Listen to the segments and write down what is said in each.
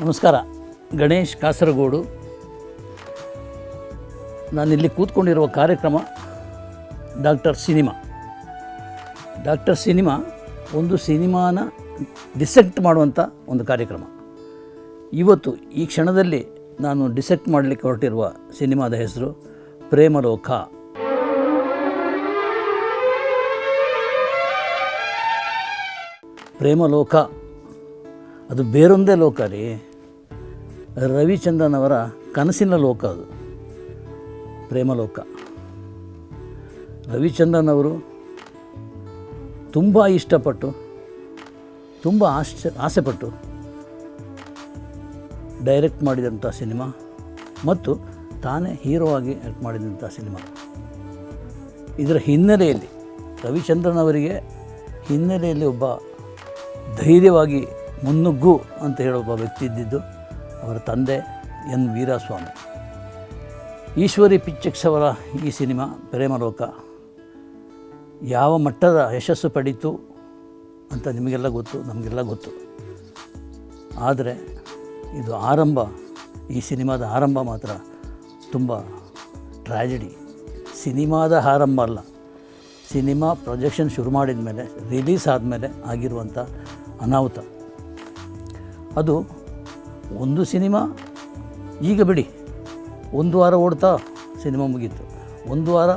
ನಮಸ್ಕಾರ. ಗಣೇಶ್ ಕಾಸರಗೋಡು. ನಾನಿಲ್ಲಿ ಕೂತ್ಕೊಂಡಿರುವ ಕಾರ್ಯಕ್ರಮ ಡಾಕ್ಟರ್ ಸಿನಿಮಾ. ಡಾಕ್ಟರ್ ಸಿನಿಮಾ ಒಂದು ಸಿನಿಮಾನ ಡಿಸೆಕ್ಟ್ ಮಾಡುವಂಥ ಒಂದು ಕಾರ್ಯಕ್ರಮ. ಇವತ್ತು ಈ ಕ್ಷಣದಲ್ಲಿ ನಾನು ಡಿಸೆಕ್ಟ್ ಮಾಡಲಿಕ್ಕೆ ಹೊರಟಿರುವ ಸಿನಿಮಾದ ಹೆಸರು ಪ್ರೇಮಲೋಕ. ಪ್ರೇಮಲೋಕ. ಅದು ಬೇರೊಂದೇ ಲೋಕ ರೀ. ರವಿಚಂದ್ರನ್ ಅವರ ಕನಸಿನ ಲೋಕ ಅದು. ಪ್ರೇಮಲೋಕ. ರವಿಚಂದ್ರನ್ ಅವರು ತುಂಬ ಇಷ್ಟಪಟ್ಟು, ತುಂಬ ಆಶ್ಚ, ಆಸೆಪಟ್ಟು ಡೈರೆಕ್ಟ್ ಮಾಡಿದಂಥ ಸಿನಿಮಾ ಮತ್ತು ತಾನೇ ಹೀರೋ ಆಗಿ ಆ್ಯಕ್ಟ್ ಮಾಡಿದಂಥ ಸಿನಿಮಾ. ಇದರ ಹಿನ್ನೆಲೆಯಲ್ಲಿ ರವಿಚಂದ್ರನ್ ಅವರಿಗೆ ಹಿನ್ನೆಲೆಯಲ್ಲಿ ಒಬ್ಬ ಧೈರ್ಯವಾಗಿ ಮುನ್ನುಗ್ಗು ಅಂತ ಹೇಳೋ ಒಬ್ಬ ವ್ಯಕ್ತಿ ಇದ್ದಿದ್ದು ಅವರ ತಂದೆ ಎನ್ ವೀರಸ್ವಾಮಿ. ಈಶ್ವರಿ ಪಿಕ್ಚರ್ಸ್ ಅವರ ಈ ಸಿನಿಮಾ ಪ್ರೇಮಲೋಕ ಯಾವ ಮಟ್ಟದ ಯಶಸ್ಸು ಪಡೀತು ಅಂತ ನಿಮಗೆಲ್ಲ ಗೊತ್ತು, ನಮಗೆಲ್ಲ ಗೊತ್ತು. ಆದರೆ ಇದು ಆರಂಭ, ಈ ಸಿನಿಮಾದ ಆರಂಭ ಮಾತ್ರ ತುಂಬ ಟ್ರ್ಯಾಜಿಡಿ ಸಿನಿಮಾದ ಆರಂಭ ಅಲ್ಲ, ಸಿನಿಮಾ ಪ್ರೊಜೆಕ್ಷನ್ ಶುರು ಮಾಡಿದ ಮೇಲೆ ರಿಲೀಸ್ ಆದಮೇಲೆ ಆಗಿರುವಂಥ ಅನಾಹುತ. ಅದು ಒಂದು ಸಿನಿಮಾ? ಈಗ ಬಿಡಿ. ಒಂದು ವಾರ ಓಡ್ತಾ ಸಿನಿಮಾ ಮುಗೀತು. ಒಂದು ವಾರ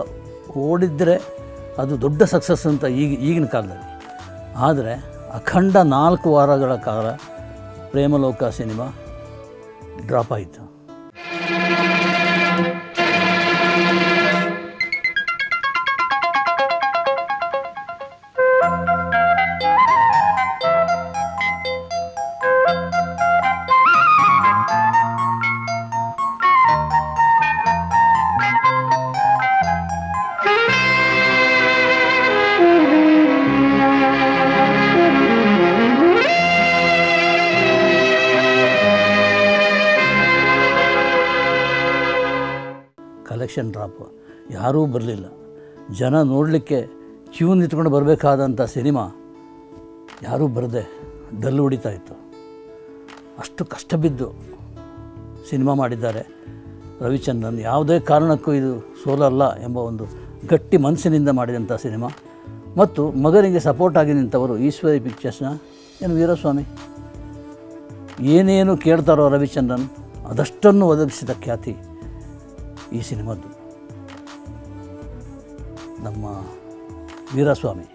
ಓಡಿದರೆ ಅದು ದೊಡ್ಡ ಸಕ್ಸಸ್ ಅಂತ ಈಗ, ಈಗಿನ ಕಾಲದಲ್ಲಿ. ಆದರೆ ಅಖಂಡ ನಾಲ್ಕು ವಾರಗಳ ಕಾಲ ಪ್ರೇಮಲೋಕ ಸಿನಿಮಾ ಡ್ರಾಪ್ ಆಯಿತು. Collection drop. ಯಾರೂ ಬರಲಿಲ್ಲ. ಜನ ನೋಡಲಿಕ್ಕೆ ಕ್ಯೂ ನಿಂತ್ಕೊಂಡು ಬರಬೇಕಾದಂಥ ಸಿನಿಮಾ ಯಾರೂ ಬರದೆ ಡಲ್ಲು ಹೊಡಿತಾ ಇತ್ತು. ಅಷ್ಟು ಕಷ್ಟ ಬಿದ್ದು ಸಿನಿಮಾ ಮಾಡಿದ್ದಾರೆ ರವಿಚಂದ್ರನ್. ಯಾವುದೇ ಕಾರಣಕ್ಕೂ ಇದು ಸೋಲಲ್ಲ ಎಂಬ ಒಂದು ಗಟ್ಟಿ ಮನಸ್ಸಿನಿಂದ ಮಾಡಿದಂಥ ಸಿನಿಮಾ. ಮತ್ತು ಮಗನಿಗೆ ಸಪೋರ್ಟ್ ಆಗಿ ನಿಂತವರು ಈಶ್ವರಿ ಪಿಕ್ಚರ್ಸ್ನ ಏನು ವೀರಸ್ವಾಮಿ. ಏನೇನು ಕೇಳ್ತಾರೋ ರವಿಚಂದ್ರನ್ ಅದಷ್ಟನ್ನು ಒದಗಿಸಿದ ಖ್ಯಾತಿ. ಈ ಸಿನಿಮಾದ್ದು. ನಮ್ಮ ವೀರಸ್ವಾಮಿ.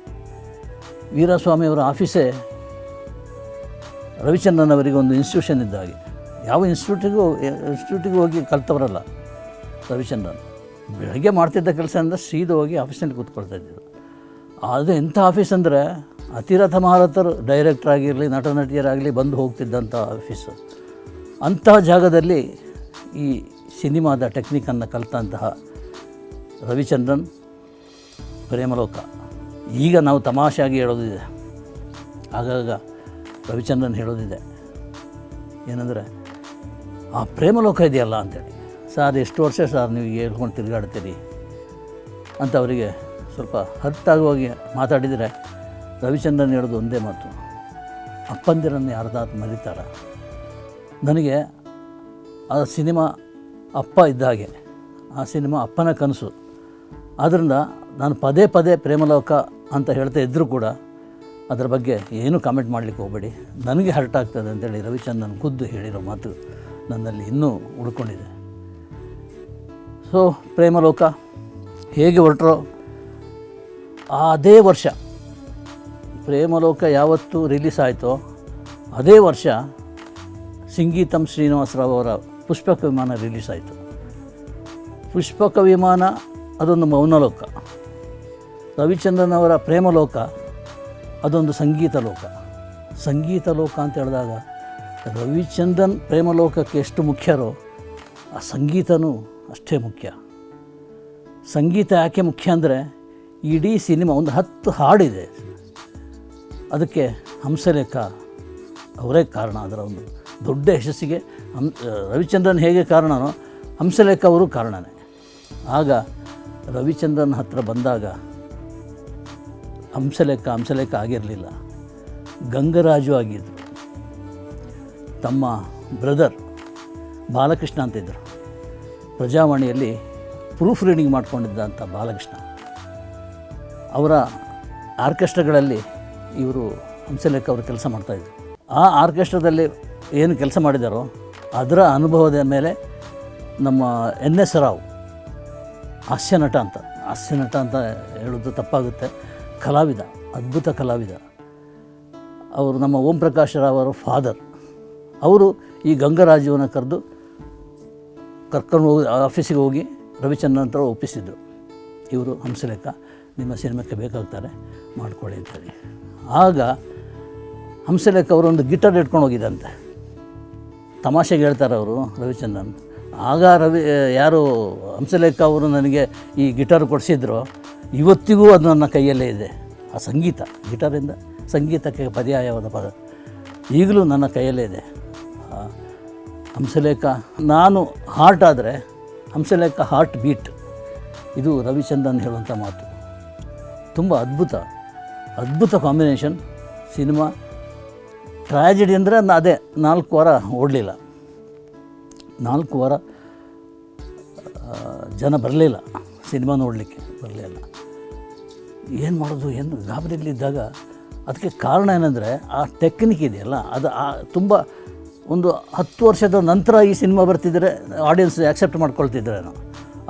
ವೀರಸ್ವಾಮಿಯವರ ಆಫೀಸೇ ರವಿಚಂದ್ರನ್ ಅವರಿಗೆ ಒಂದು ಇನ್ಸ್ಟಿಟ್ಯೂಷನ್ ಇದ್ದ ಹಾಗೆ. ಯಾವ ಇನ್ಸ್ಟಿಟ್ಯೂಟಿಗೂ ಇನ್ಸ್ಟಿಟ್ಯೂಟಿಗೂ ಹೋಗಿ ಕಲ್ತವರಲ್ಲ ರವಿಚಂದ್ರನ್. ಬೆಳಗ್ಗೆ ಮಾಡ್ತಿದ್ದ ಕೆಲಸ ಅಂದರೆ ಸೀದಾ ಹೋಗಿ ಆಫೀಸಲ್ಲಿ ಕೂತ್ಕೊಳ್ತಾ ಇದ್ದರು ಅದು ಎಂಥ ಆಫೀಸ್ ಅಂದರೆ ಅತಿರಥ ಮಹಾರಥರು ಡೈರೆಕ್ಟರ್ ಆಗಿರಲಿ ನಟ ನಟಿಯರಾಗಲಿ ಬಂದು ಹೋಗ್ತಿದ್ದಂಥ ಆಫೀಸು. ಅಂತಹ ಜಾಗದಲ್ಲಿ ಈ ಸಿನಿಮಾದ ಟೆಕ್ನಿಕನ್ನು ಕಲಿತಂತಹ ರವಿಚಂದ್ರನ್ ಪ್ರೇಮಲೋಕ. ಈಗ ನಾವು ತಮಾಷೆಯಾಗಿ ಹೇಳೋದಿದೆ. ಆಗಾಗ ರವಿಚಂದ್ರನ್ ಹೇಳೋದಿದೆ. ಏನಂದರೆ, ಆ ಪ್ರೇಮಲೋಕ ಇದೆಯಲ್ಲ ಅಂತೇಳಿ. ಸರ್, ಎಷ್ಟು ವರ್ಷ ಸರ್ ನೀವು ಹೇಳ್ಕೊಂಡು ತಿರುಗಾಡ್ತೀರಿ? ಅಂತ ಅವರಿಗೆ ಸ್ವಲ್ಪ ಹರ್ಟ್ ಆಗುವಾಗಿ ಮಾತಾಡಿದರೆ ರವಿಚಂದ್ರನ್ ಹೇಳೋದು ಒಂದೇ ಮಾತು. ಅಪ್ಪಂದಿರನ್ನು ಯಾರ್ದಾದ್ರು ಮರಿತಾರ? ನನಗೆ ಆ ಸಿನಿಮಾ ಅಪ್ಪ ಇದ್ದ ಹಾಗೆ, ಆ ಸಿನಿಮಾ ಅಪ್ಪನ ಕನಸು. ಆದ್ದರಿಂದ ನಾನು ಪದೇ ಪದೇ ಪ್ರೇಮಲೋಕ ಅಂತ ಹೇಳ್ತಾ ಇದ್ದರೂ ಕೂಡ ಅದರ ಬಗ್ಗೆ ಏನೂ ಕಾಮೆಂಟ್ ಮಾಡಲಿಕ್ಕೆ ಹೋಗಬೇಡಿ. ನನಗೆ ಹರ್ಟ್ ಆಗ್ತದೆ ಅಂತೇಳಿ ರವಿಚಂದ್ರನ್ ಖುದ್ದು ಹೇಳಿರೋ ಮಾತು ನನ್ನಲ್ಲಿ ಇನ್ನೂ ಉಳ್ಕೊಂಡಿದೆ. ಸೊ ಪ್ರೇಮಲೋಕ ಹೇಗೆ ಹೊರಟ್ರೋ ಅದೇ ವರ್ಷ, ಪ್ರೇಮಲೋಕ ಯಾವತ್ತು ರಿಲೀಸ್ ಆಯಿತೋ ಅದೇ ವರ್ಷ ಸಿಂಗೀತಂ ಶ್ರೀನಿವಾಸರಾವ್ ಅವರ ಪುಷ್ಪಕ ವಿಮಾನ ರಿಲೀಸ್ ಆಯಿತು ಪುಷ್ಪಕ ವಿಮಾನ ಅದೊಂದು ಮೌನಲೋಕ. ರವಿಚಂದ್ರನ್ ಅವರ ಪ್ರೇಮಲೋಕ ಅದೊಂದು ಸಂಗೀತ ಲೋಕ ಸಂಗೀತ ಲೋಕ ಅಂತ ಹೇಳಿದಾಗ ರವಿಚಂದ್ರನ್ ಪ್ರೇಮಲೋಕಕ್ಕೆ ಎಷ್ಟು ಮುಖ್ಯರೋ ಆ ಸಂಗೀತನೂ ಅಷ್ಟೇ ಮುಖ್ಯ. ಸಂಗೀತ ಯಾಕೆ ಮುಖ್ಯ ಅಂದರೆ ಇಡೀ ಸಿನಿಮಾ ಒಂದು ಹತ್ತು ಹಾಡಿದೆ. ಅದಕ್ಕೆ ಹಂಸಲೇಖ ಅವರೇ ಕಾರಣ. ಅದರ ಒಂದು ದೊಡ್ಡ ಯಶಸ್ಸಿಗೆ ಹಂ ರವಿಚಂದ್ರನ್ ಹೇಗೆ ಕಾರಣನೋ ಹಂಸಲೇಖ ಅವರು ಕಾರಣನೇ. ಆಗ ರವಿಚಂದ್ರನ್ ಹತ್ರ ಬಂದಾಗ ಹಂಸಲೇಖ ಹಂಸಲೇಖ ಆಗಿರಲಿಲ್ಲ. ಗಂಗರಾಜು ಆಗಿದ್ದರು ತಮ್ಮ ಬ್ರದರ್ ಬಾಲಕೃಷ್ಣ ಅಂತಿದ್ದರು ಪ್ರಜಾವಾಣಿಯಲ್ಲಿ ಪ್ರೂಫ್ ರೀಡಿಂಗ್ ಮಾಡ್ಕೊಂಡಿದ್ದಂಥ ಬಾಲಕೃಷ್ಣ. ಅವರ ಆರ್ಕೆಸ್ಟ್ರಾಗಳಲ್ಲಿ ಇವರು ಹಂಸಲೇಖ ಅವರು ಕೆಲಸ ಮಾಡ್ತಾಯಿದ್ರು ಆ ಆರ್ಕೆಸ್ಟ್ರಾದಲ್ಲಿ ಏನು ಕೆಲಸ ಮಾಡಿದಾರೋ ಅದರ ಅನುಭವದ ಮೇಲೆ ನಮ್ಮ ಎನ್ ಎಸ್ ರಾವ್, ಹಾಸ್ಯ ನಟ ಅಂತ, ಹಾಸ್ಯ ನಟ ಅಂತ ಹೇಳೋದು ತಪ್ಪಾಗುತ್ತೆ. ಕಲಾವಿದ, ಅದ್ಭುತ ಕಲಾವಿದ. ಅವರು ನಮ್ಮ ಓಂ ಪ್ರಕಾಶ್ ರಾವ್ ಅವರ ಫಾದರ್ ಅವರು ಈ ಗಂಗರಾಜುವನ್ನು ಕರೆದು ಕರ್ಕೊಂಡು ಹೋಗಿ ಆಫೀಸಿಗೆ ಹೋಗಿ ರವಿಚಂದ್ರನ್ ಹತ್ರ ಒಪ್ಪಿಸಿದ್ರು. ಇವರು ಹಂಸಲೇಖ, ನಿಮ್ಮ ಸಿನಿಮಾಕ್ಕೆ ಬೇಕಾಗ್ತಾರೆ, ಮಾಡ್ಕೊಳ್ಳಿ ಅಂತೇಳಿ ಆಗ ಹಂಸಲೇಖ ಒಂದು ಗಿಟಾರ್ ಇಟ್ಕೊಂಡು ಹೋಗಿದ್ದಂತೆ ತಮಾಷೆಗೆ ಹೇಳ್ತಾರೆ ಅವರು ರವಿಚಂದ್ರನ್. ಆಗ ರವಿ ಯಾರು ಹಂಸಲೇಖ ಅವರು ನನಗೆ ಈ ಗಿಟಾರ್ ಕೊಡಿಸಿದ್ರು, ಇವತ್ತಿಗೂ ಅದು ನನ್ನ ಕೈಯಲ್ಲೇ ಇದೆ. ಆ ಸಂಗೀತ, ಗಿಟಾರಿಂದ ಸಂಗೀತಕ್ಕೆ ಪರ್ಯಾಯವಾದ ಪದ. ಈಗಲೂ ನನ್ನ ಕೈಯಲ್ಲೇ ಇದೆ. ಹಂಸಲೇಖ, ನಾನು ಹಾರ್ಟ್ ಆದರೆ ಹಂಸಲೇಖ ಹಾರ್ಟ್ ಬೀಟ್ ಇದು ರವಿಚಂದ್ರನ್ ಹೇಳುವಂಥ ಮಾತು. ತುಂಬ ಅದ್ಭುತ ಅದ್ಭುತ ಕಾಂಬಿನೇಷನ್ ಸಿನಿಮಾ ಟ್ರ್ಯಾಜಿಡಿ ಅಂದರೆ ಅದೇ ನಾಲ್ಕು ವಾರ ಓಡಲಿಲ್ಲ. ನಾಲ್ಕು ವಾರ ಜನ ಬರಲಿಲ್ಲ, ಸಿನಿಮಾ ನೋಡಲಿಕ್ಕೆ ಬರಲಿಲ್ಲ. ಏನು ಮಾಡೋದು, ಏನು ಗಾಬರಿಲಿದ್ದಾಗ ಅದಕ್ಕೆ ಕಾರಣ ಏನಂದರೆ ಆ ಟೆಕ್ನಿಕ್ ಇದೆಯಲ್ಲ, ಅದು ಆ ತುಂಬ ಒಂದು ಹತ್ತು ವರ್ಷದ ನಂತರ ಈ ಸಿನಿಮಾ ಬರ್ತಿದ್ದರೆ ಆಡಿಯನ್ಸ್ ಆಕ್ಸೆಪ್ಟ್ ಮಾಡ್ಕೊಳ್ತಿದ್ರೇನೋ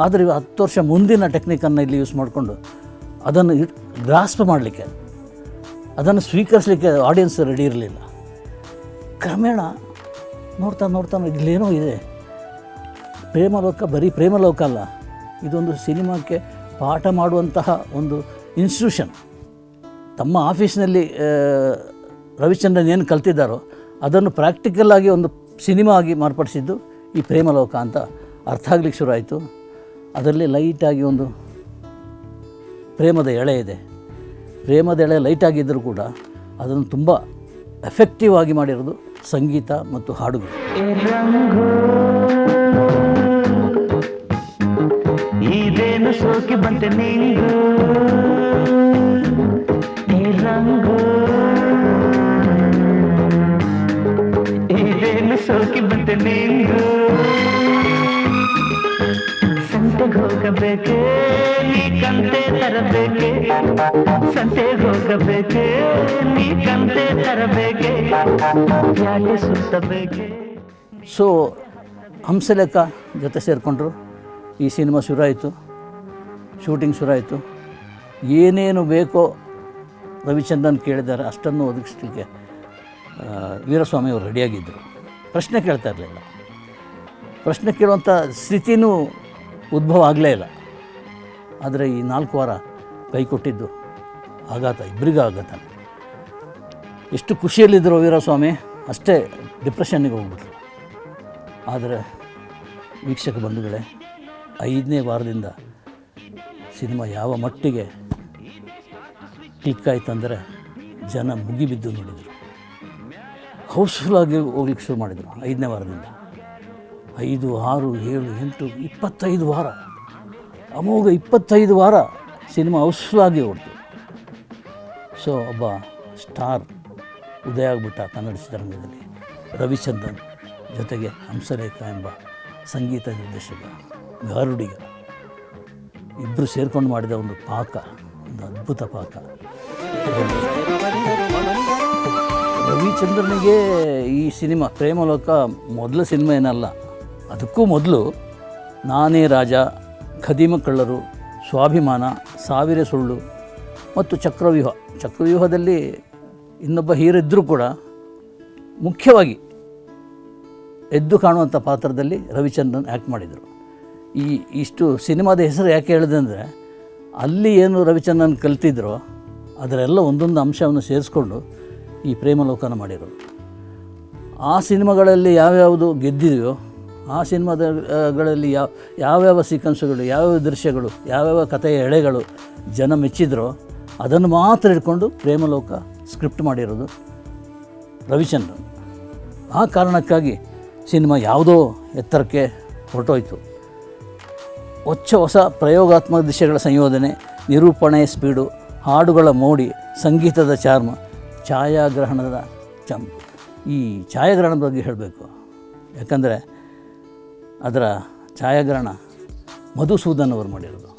ಆದರೆ ಇವು ಹತ್ತು ವರ್ಷ ಮುಂದಿನ ಟೆಕ್ನಿಕನ್ನು ಇಲ್ಲಿ ಯೂಸ್ ಮಾಡಿಕೊಂಡು ಅದನ್ನು ಗ್ರಾಸ್ಪ್ ಮಾಡಲಿಕ್ಕೆ, ಅದನ್ನು ಸ್ವೀಕರಿಸಲಿಕ್ಕೆ ಆಡಿಯನ್ಸ್ ರೆಡಿ ಇರಲಿಲ್ಲ. ಕ್ರಮೇಣ ನೋಡ್ತಾ ನೋಡ್ತಾ ಇಲ್ಲೇನೋ ಇದೆ. ಪ್ರೇಮಲೋಕ, ಬರೀ ಪ್ರೇಮಲೋಕ ಅಲ್ಲ, ಇದೊಂದು ಸಿನಿಮಾಕ್ಕೆ ಪಾಠ ಮಾಡುವಂತಹ ಒಂದು ಇನ್ಸ್ಟಿಟ್ಯೂಷನ್ ತಮ್ಮ ಆಫೀಸ್ನಲ್ಲಿ ರವಿಚಂದ್ರನ್ ಏನು ಕಲ್ತಿದ್ದಾರೋ, ಅದನ್ನು ಪ್ರಾಕ್ಟಿಕಲ್ ಆಗಿ ಒಂದು ಸಿನಿಮಾ ಆಗಿ ಮಾರ್ಪಡಿಸಿದ್ದು ಈ ಪ್ರೇಮಲೋಕ ಅಂತ ಅರ್ಥ ಆಗ್ಲಿಕ್ಕೆ ಶುರು ಆಯಿತು. ಅದರಲ್ಲಿ ಲೈಟಾಗಿ ಒಂದು ಪ್ರೇಮದ ಎಳೆ ಇದೆ. ಪ್ರೇಮದ ಎಳೆ ಲೈಟಾಗಿದ್ದರೂ ಕೂಡ ಅದನ್ನು ತುಂಬ ಎಫೆಕ್ಟಿವ್ ಆಗಿ ಮಾಡಿರೋದು ಸಂಗೀತ ಮತ್ತು ಹಾಡುಗಳು. ಇದೇನು ಸೋಕಿ ಬಂತೆ ರಂಗು ಇದೇನು ಸೋಕಿ ಬಂತೆ ನಿಂಗು ಸಂತೆಗೆ ಹೋಗಬೇಕೆ? ನೀ ಕಂತೆ ತರಬೇಕೆ? ಸಂತೆ ಹೋಗಬೇಕೆ? ನೀ ಕಂತೆ ತರಬೇಕೆ? ಯಾಕೆ ಸುತ್ತಬೇಕೆ? ಸೊ ಹಂಸಲೇಖ ಜೊತೆ ಸೇರಿಕೊಂಡ್ರು. ಈ ಸಿನಿಮಾ ಶುರುವಾಯಿತು. ಶೂಟಿಂಗ್ ಶುರುವಾಯಿತು. ಏನೇನು ಬೇಕೋ ರವಿಚಂದ್ರನ್ ಕೇಳಿದ್ದಾರೆ, ಅಷ್ಟನ್ನು ಒದಗಿಸ್ಲಿಕ್ಕೆ ವೀರಸ್ವಾಮಿ ಅವರು ರೆಡಿಯಾಗಿದ್ದರು ಪ್ರಶ್ನೆ ಕೇಳ್ತಾ ಇರಲಿಲ್ಲ. ಪ್ರಶ್ನೆ ಕೇಳುವಂಥ ಸ್ಥಿತಿನೂ ಉದ್ಭವ ಆಗಲೇ ಇಲ್ಲ. ಆದರೆ ಈ ನಾಲ್ಕು ವಾರ ಕೈ ಕೊಟ್ಟಿದ್ದು ಆಘಾತ ಇಬ್ಬರಿಗೂ ಆಘಾತ. ಎಷ್ಟು ಖುಷಿಯಲ್ಲಿದ್ದರು ವೀರಸ್ವಾಮಿ, ಅಷ್ಟೇ ಡಿಪ್ರೆಷನ್ನಿಗೆ ಹೋಗ್ಬಿಟ್ರು. ಆದರೆ ವೀಕ್ಷಕ ಬಂಧುಗಳೇ, ಐದನೇ ವಾರದಿಂದ ಸಿನಿಮಾ ಯಾವ ಮಟ್ಟಿಗೆ ಕ್ಲಿಕ್ ಆಯ್ತಂದರೆ ಜನ ಮುಗಿಬಿದ್ದು ನೋಡಿದರು. ಹೌಸ್ಫುಲ್ಲಾಗಿ ಹೋಗ್ಲಿಕ್ಕೆ ಶುರು ಮಾಡಿದರು ಐದನೇ ವಾರದಿಂದ. ಐದು, ಆರು, ಏಳು, ಎಂಟು, ಇಪ್ಪತ್ತೈದು ವಾರ. ಅಮೋಘ ಇಪ್ಪತ್ತೈದು ವಾರ ಸಿನಿಮಾ ಅವಶ್ಯವಾಗಿ ಓಡ್ತು. ಸೊ, ಒಬ್ಬ ಸ್ಟಾರ್ ಉದಯ ಆಗಿಬಿಟ್ಟ ಕನ್ನಡ ಚಿತ್ರರಂಗದಲ್ಲಿ. ರವಿಚಂದ್ರನ್ ಜೊತೆಗೆ ಹಂಸರೇಖ ಎಂಬ ಸಂಗೀತ ನಿರ್ದೇಶಕ ಗಾರುಡಿಗ. ಇಬ್ಬರು ಸೇರಿಕೊಂಡು ಮಾಡಿದ ಒಂದು ಪಾಕ, ಒಂದು ಅದ್ಭುತ ಪಾಕ. ರವಿಚಂದ್ರನಿಗೆ ಈ ಸಿನಿಮಾ, ಪ್ರೇಮಲೋಕ ಮೊದಲ ಸಿನಿಮಾ ಏನಲ್ಲ, ಅದಕ್ಕೂ ಮೊದಲು ನಾನೇ ರಾಜ ಖದೀಮ ಕಳ್ಳರು ಸ್ವಾಭಿಮಾನ, ಸಾವಿರ ಸುಳ್ಳು ಮತ್ತು ಚಕ್ರವ್ಯೂಹ. ಚಕ್ರವ್ಯೂಹದಲ್ಲಿ ಇನ್ನೊಬ್ಬ ಹೀರಿದ್ದರೂ ಕೂಡ ಮುಖ್ಯವಾಗಿ ಎದ್ದು ಕಾಣುವಂಥ ಪಾತ್ರದಲ್ಲಿ ರವಿಚಂದ್ರನ್ ಆ್ಯಕ್ಟ್ ಮಾಡಿದರು. ಈ ಇಷ್ಟು ಸಿನಿಮಾದ ಹೆಸರು ಯಾಕೆ ಹೇಳಿದೆ ಅಂದರೆ, ಅಲ್ಲಿ ಏನು ರವಿಚಂದ್ರನ್ ಕಲ್ತಿದ್ರೋ ಅದರೆಲ್ಲ ಒಂದೊಂದು ಅಂಶವನ್ನು ಸೇರಿಸ್ಕೊಂಡು ಈ ಪ್ರೇಮಲೋಕನ ಮಾಡಿರೋದು ಆ ಸಿನಿಮಾಗಳಲ್ಲಿ ಯಾವ್ಯಾವುದು ಗೆದ್ದಿದೆಯೋ ಆ ಸಿನಿಮಾದಗಳಲ್ಲಿ ಯಾವ ಯಾವ್ಯಾವ ಸೀಕ್ವೆನ್ಸ್ಗಳು, ಯಾವ್ಯಾವ ದೃಶ್ಯಗಳು, ಯಾವ್ಯಾವ ಕಥೆಯ ಎಳೆಗಳು ಜನ ಮೆಚ್ಚಿದ್ರೋ ಅದನ್ನು ಮಾತ್ರ ಇಟ್ಕೊಂಡು ಪ್ರೇಮಲೋಕ ಸ್ಕ್ರಿಪ್ಟ್ ಮಾಡಿರೋದು ರವಿಚಂದ್ರ. ಆ ಕಾರಣಕ್ಕಾಗಿ ಸಿನಿಮಾ ಯಾವುದೋ ಎತ್ತರಕ್ಕೆ ಹೊರಟೋಯ್ತು. ಹೊಚ್ಚ ಹೊಸ ಪ್ರಯೋಗಾತ್ಮಕ ದೃಶ್ಯಗಳ ಸಂಯೋಜನೆ, ನಿರೂಪಣೆ ಸ್ಪೀಡು, ಹಾಡುಗಳ ಮೋಡಿ, ಸಂಗೀತದ ಚಾರ್ಮ, ಛಾಯಾಗ್ರಹಣದ ಚಂಪು. ಈ ಛಾಯಾಗ್ರಹಣದ ಬಗ್ಗೆ ಹೇಳಬೇಕು. ಯಾಕಂದರೆ ಅದರ ಛಾಯಾಗ್ರಹಣ ಮಧುಸೂದನ್ ಅವರು ಮಾಡಿರೋದು.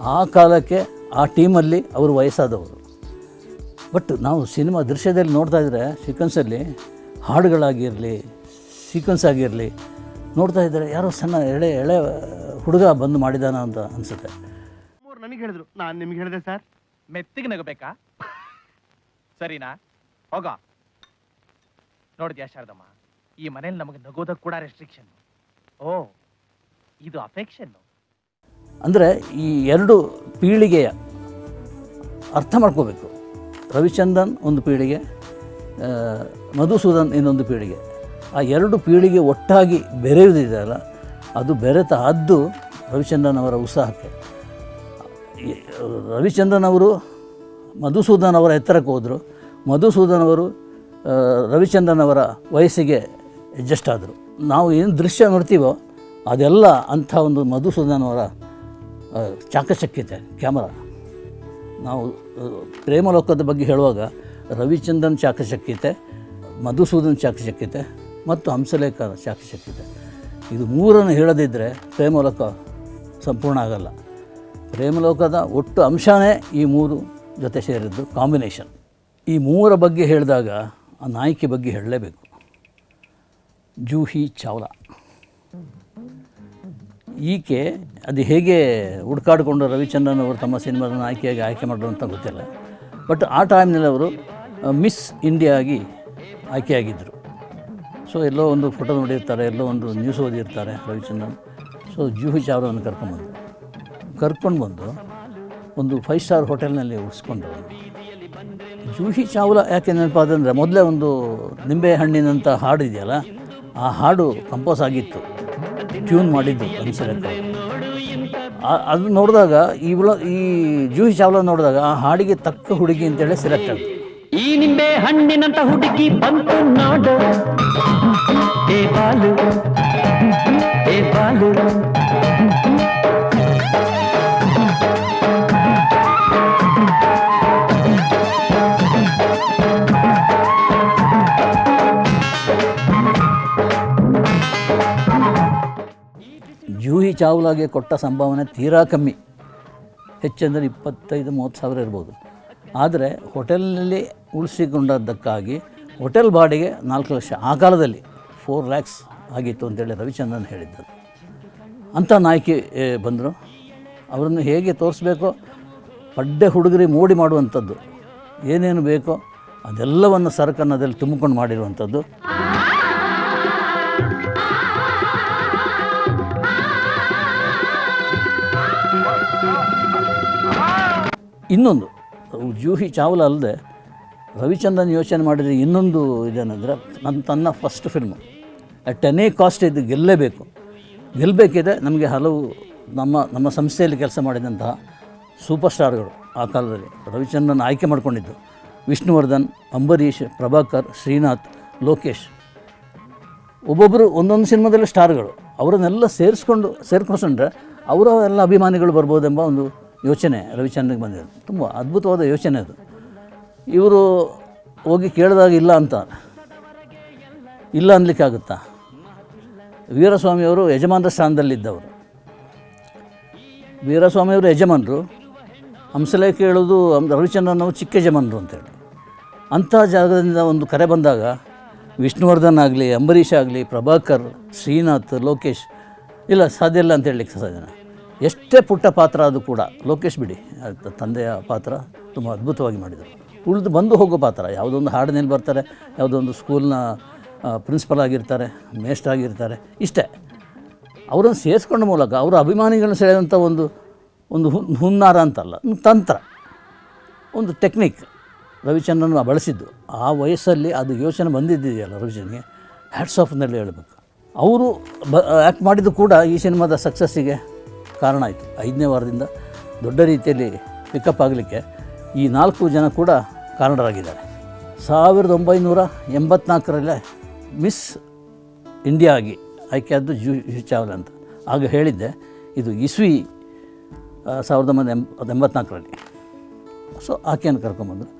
ಆ ಕಾಲಕ್ಕೆ ಆ ಟೀಮಲ್ಲಿ ಅವರು ವಯಸ್ಸಾದವರು. ಬಟ್ ನಾವು ಸಿನಿಮಾ ದೃಶ್ಯದಲ್ಲಿ ನೋಡ್ತಾ ಇದ್ದರೆ ಸೀಕ್ವೆನ್ಸಲ್ಲಿ ಹಾಡುಗಳಾಗಿರಲಿ ಸೀಕ್ವೆನ್ಸ್ ಆಗಿರಲಿ ನೋಡ್ತಾ ಇದ್ದಾರೆ ಯಾರೋ ಸಣ್ಣ ಎಳೆ ಎಳೆ ಹುಡುಗ ಬಂದು ಮಾಡಿದಾನ ಅಂತ ಅನಿಸುತ್ತೆ. ಅವ್ರು ನನಗೆ ಹೇಳಿದ್ರು. ನಾನು ನಿಮ್ಗೆ ಹೇಳಿದೆ ಸರ್. ಮೆತ್ತಿಗೆ ನಗಬೇಕಾ? ಸರಿನಾ? ಹೋಗ. ನೋಡಿದ್ಯಾ ಶಾರದಮ್ಮ? ಈ ಮನೇಲಿ ನಮಗೆ ನಗೋದಕ್ಕೆ ಕೂಡ ರೆಸ್ಟ್ರಿಕ್ಷನ್ ಓ, ಇದು ಅಂದರೆ ಈ ಎರಡು ಪೀಳಿಗೆಯ ಅರ್ಥ ಮಾಡ್ಕೋಬೇಕು. ರವಿಚಂದ್ರನ್ ಒಂದು ಪೀಳಿಗೆ ಮಧುಸೂದನ್ ಇನ್ನೊಂದು ಪೀಳಿಗೆ. ಆ ಎರಡು ಪೀಳಿಗೆ ಒಟ್ಟಾಗಿ ಬೆರೆಯುವುದಿದೆಯಲ್ಲ ಅದು ಬೆರೆತ ಅದ್ದು ರವಿಚಂದ್ರನ್ ಅವರ ಉತ್ಸಾಹಕ್ಕೆ. ರವಿಚಂದ್ರನ್ ಅವರು ಮಧುಸೂದನ್ ಅವರ ಎತ್ತರಕ್ಕೆ ಹೋದರು. ಮಧುಸೂದನ್ ಅವರು ರವಿಚಂದ್ರನ್ ಅವರ ವಯಸ್ಸಿಗೆ ಅಡ್ಜಸ್ಟ್ ಆದರು. ನಾವು ಏನು ದೃಶ್ಯ ನೋಡ್ತೀವೋ ಅದೆಲ್ಲ ಅಂಥ ಒಂದು ಮಧುಸೂದನ್ ಅವರ ಕ್ಯಾಮರಾ. ನಾವು ಪ್ರೇಮಲೋಕದ ಬಗ್ಗೆ ಹೇಳುವಾಗ ರವಿಚಂದ್ರನ್ ಚಾಕಚಕ್ಯತೆ, ಮಧುಸೂದನ್ ಚಾಕಚಕ್ಯತೆ ಮತ್ತು ಹಂಸಲೇಖ ಚಾಕಶಕ್ಯತೆ ಇದು ಮೂರನ್ನು ಹೇಳದಿದ್ದರೆ ಪ್ರೇಮಲೋಕ ಸಂಪೂರ್ಣ ಆಗಲ್ಲ. ಪ್ರೇಮಲೋಕದ ಒಟ್ಟು ಅಂಶವೇ ಈ ಮೂರು ಜೊತೆ ಸೇರಿದ್ದು ಕಾಂಬಿನೇಷನ್. ಈ ಮೂರ ಬಗ್ಗೆ ಹೇಳಿದಾಗ ಆ ನಾಯಕಿ ಬಗ್ಗೆ ಹೇಳಲೇಬೇಕು. ಜೂಹಿ ಚಾವ್ಲಾ. ಈಕೆ ಅದು ಹೇಗೆ ಹುಡ್ಕಾಡಿಕೊಂಡು ರವಿಚಂದ್ರನ್ ಅವರು ತಮ್ಮ ಸಿನಿಮಾದನ್ನು ಆಯ್ಕೆಯಾಗಿ ಆಯ್ಕೆ ಮಾಡಿದ್ರು ಅಂತ ಗೊತ್ತಿಲ್ಲ. ಬಟ್ ಆ ಟೈಮ್ನಲ್ಲಿ ಅವರು ಮಿಸ್ ಇಂಡಿಯಾ ಆಗಿ ಆಯ್ಕೆಯಾಗಿದ್ದರು ಸೊ ಎಲ್ಲೋ ಒಂದು ಫೋಟೋ ನೋಡಿರ್ತಾರೆ, ಎಲ್ಲೋ ಒಂದು ನ್ಯೂಸ್ ಓದಿರ್ತಾರೆ ರವಿಚಂದ್ರನ್. ಸೊ ಜೂಹಿ ಚಾವ್ಲಾವನ್ನು ಕರ್ಕೊಂಡ್ಬಂದು ಕರ್ಕೊಂಡು ಬಂದು ಒಂದು ಫೈವ್ ಸ್ಟಾರ್ ಹೋಟೆಲ್ನಲ್ಲಿ ಉಳಿಸ್ಕೊಂಡು ಜೂಹಿ ಚಾವ್ಲಾ ಯಾಕೆ ನೆನಪಾದಂದರೆ ಮೊದಲೇ ಒಂದು ನಿಂಬೆ ಹಣ್ಣಿನಂಥ ಹಾಡು ಇದೆಯಲ್ಲ ಆ ಹಾಡು ಕಂಪೋಸ್ ಆಗಿತ್ತು. ಟ್ಯೂನ್ ಮಾಡಿದ್ದು ಅನ್ಸಲೆಕ್ಕ ಅದು ನೋಡಿದಾಗ ಇವಳ ಈ ಜೂಹಿ ಚಾವ್ಲಾ ನೋಡಿದಾಗ ಆ ಹಾಡಿಗೆ ತಕ್ಕ ಹುಡುಗಿ ಅಂತೇಳಿ ಸೆಲೆಕ್ಟ್ ಆಗುತ್ತೆ ಈ ನಿಂಬೆ ಹಣ್ಣಿನಂತ ಹುಡುಗಿ ಬಂತು ನೋಡು. ಚಾವ್ಲಾಗೆ ಕೊಟ್ಟ ಸಂಭಾವನೆ ತೀರಾ ಕಮ್ಮಿ. ಹೆಚ್ಚೆಂದರೆ ಇಪ್ಪತ್ತೈದು, ಮೂವತ್ತು ಸಾವಿರ ಇರ್ಬೋದು. ಆದರೆ ಹೋಟೆಲ್ನಲ್ಲಿ ಉಳಿಸಿಕೊಂಡದ್ದಕ್ಕಾಗಿ ಹೋಟೆಲ್ ಬಾಡಿಗೆ ನಾಲ್ಕು ಲಕ್ಷ. ಆ ಕಾಲದಲ್ಲಿ ಫೋರ್ ಲ್ಯಾಕ್ಸ್ ಆಗಿತ್ತು ಅಂತೇಳಿ ರವಿಚಂದ್ರನ್ ಹೇಳಿದ್ದರು. ಅಂಥ ನಾಯಕಿ ಬಂದರು. ಅವರನ್ನು ಹೇಗೆ ತೋರಿಸ್ಬೇಕೋ, ಪಡ್ಡೆ ಹುಡುಗರಿ ಮೋಡಿ ಮಾಡುವಂಥದ್ದು, ಏನೇನು ಬೇಕೋ ಅದೆಲ್ಲವನ್ನು ಸರಕನ್ನದಲ್ಲಿ ತುಂಬಿಕೊಂಡು ಮಾಡಿರುವಂಥದ್ದು. ಇನ್ನೊಂದು, ಜೂಹಿ ಚಾವ್ಲಾ ಅಲ್ಲದೆ ರವಿಚಂದ್ರನ್ ಯೋಚನೆ ಮಾಡಿದರೆ ಇನ್ನೊಂದು ಇದೇನೆಂದರೆ ನನ್ನ ತನ್ನ first film at any cost ಇದು ಗೆಲ್ಲಲೇಬೇಕು. ಗೆಲ್ಲಬೇಕಿದೆ, ನಮಗೆ ಹಲವು ನಮ್ಮ ನಮ್ಮ ಸಂಸ್ಥೆಯಲ್ಲಿ ಕೆಲಸ ಮಾಡಿದಂತಹ ಸೂಪರ್ ಸ್ಟಾರ್ಗಳು ಆ ಕಾಲದಲ್ಲಿ. ರವಿಚಂದ್ರನ್ ಆಯ್ಕೆ ಮಾಡಿಕೊಂಡಿದ್ದು ವಿಷ್ಣುವರ್ಧನ್, ಅಂಬರೀಷ್, ಪ್ರಭಾಕರ್, ಶ್ರೀನಾಥ್, ಲೋಕೇಶ್. ಒಬ್ಬೊಬ್ಬರು ಒಂದೊಂದು ಸಿನಿಮಾದಲ್ಲಿ ಸ್ಟಾರ್ಗಳು ಅವರನ್ನೆಲ್ಲ ಸೇರಿಸ್ಕೊಂಡು, ಸೇರ್ಕೊಂಡ್ರೆ ಅವರ ಎಲ್ಲ ಅಭಿಮಾನಿಗಳು ಬರ್ಬೋದೆಂಬ ಒಂದು ಯೋಚನೆ ರವಿಚಂದ್ರಗೆ ಬಂದಿದೆ ತುಂಬ ಅದ್ಭುತವಾದ ಯೋಚನೆ ಅದು. ಇವರು ಹೋಗಿ ಕೇಳಿದಾಗ ಇಲ್ಲ ಅಂತ. ಇಲ್ಲ ಅನ್ಲಿಕ್ಕೆ ಆಗುತ್ತಾ? ವೀರಸ್ವಾಮಿಯವರು ಯಜಮಾನರ ಸ್ಥಾನದಲ್ಲಿದ್ದವರು. ವೀರಸ್ವಾಮಿಯವರು ಯಜಮಾನರು. ಹಂಸಲೇಖ ಹೇಳೋದು ಹಂ- ರವಿಚಂದ್ರನ್ ಅವರು ಚಿಕ್ಕ ಯಜಮಾನರು ಅಂತೇಳಿ ಅಂಥ ಜಾಗದಿಂದ ಒಂದು ಕರೆ ಬಂದಾಗ ವಿಷ್ಣುವರ್ಧನ್ ಆಗಲಿ, ಅಂಬರೀಷ್ ಆಗಲಿ, ಪ್ರಭಾಕರ್, ಶ್ರೀನಾಥ್, ಲೋಕೇಶ್, ಇಲ್ಲ ಸಾಧ್ಯ ಇಲ್ಲ ಅಂತ ಹೇಳಲಿಕ್ಕೆ ಸಾಧ್ಯನ ಎಷ್ಟೇ ಪುಟ್ಟ ಪಾತ್ರ ಅದು ಕೂಡ, ಲೋಕೇಶ್ ಬಿಡಿ ತಂದೆಯ ಪಾತ್ರ ತುಂಬ ಅದ್ಭುತವಾಗಿ ಮಾಡಿದರು. ಉಳಿದು ಬಂದು ಹೋಗೋ ಪಾತ್ರ, ಯಾವುದೊಂದು ಹಾಡಿನಲ್ಲಿ ಬರ್ತಾರೆ ಯಾವುದೋ ಒಂದು ಸ್ಕೂಲ್ನ ಪ್ರಿನ್ಸಿಪಲ್ ಆಗಿರ್ತಾರೆ ಮೇಸ್ಟ್ ಆಗಿರ್ತಾರೆ, ಇಷ್ಟೇ. ಅವರನ್ನು ಸೇರಿಸ್ಕೊಂಡ ಮೂಲಕ, ಅವರ ಅಭಿಮಾನಿಗಳನ್ನ ಸೆಳೆಯುವಂಥ ಒಂದು ಒಂದು ಹುನ್- ಹುನ್ನಾರ ಅಂತಲ್ಲ, ಒಂದು ತಂತ್ರ, ಒಂದು ಟೆಕ್ನಿಕ್ ರವಿಚಂದ್ರನ್ ಬಳಸಿದ್ದು. ಆ ವಯಸ್ಸಲ್ಲಿ ಅದು ಯೋಚನೆ ಬಂದಿದ್ದಿದೆಯಲ್ಲ ರವಿಚಂದ್ರನ್ಗೆ? ಹ್ಯಾಟ್ಸ್ ಆಫ್ನಲ್ಲಿ ಹೇಳಬೇಕು. ಅವರು ಬ ಆ್ಯಕ್ಟ್ ಮಾಡಿದ್ದು ಕೂಡ ಈ ಸಿನಿಮಾದ ಸಕ್ಸಸ್ಸಿಗೆ ಕಾರಣ ಆಯಿತು. ಐದನೇ ವಾರದಿಂದ ದೊಡ್ಡ ರೀತಿಯಲ್ಲಿ ಪಿಕಪ್ ಆಗಲಿಕ್ಕೆ ಈ ನಾಲ್ಕು ಜನ ಕೂಡ ಕಾರಣರಾಗಿದ್ದಾರೆ. ಸಾವಿರದ ಒಂಬೈನೂರ ಎಂಬತ್ನಾಲ್ಕರಲ್ಲೇ ಮಿಸ್ ಇಂಡಿಯಾ ಆಗಿ ಆಯ್ಕೆಯಾದ್ದು ಜೂ ಯು ಚಾವ್ಲಾ ಅಂತ. ಆಗ ಹೇಳಿದ್ದೆ, ಇದು ಇಸ್ವಿ ಸಾವಿರದ ಒಂಬೈನೂರ ಎಂಬ ಎಂಬತ್ನಾಲ್ಕರಲ್ಲಿ. ಸೊ ಆಕೆಯನ್ನು ಕರ್ಕೊಂಬಂದರು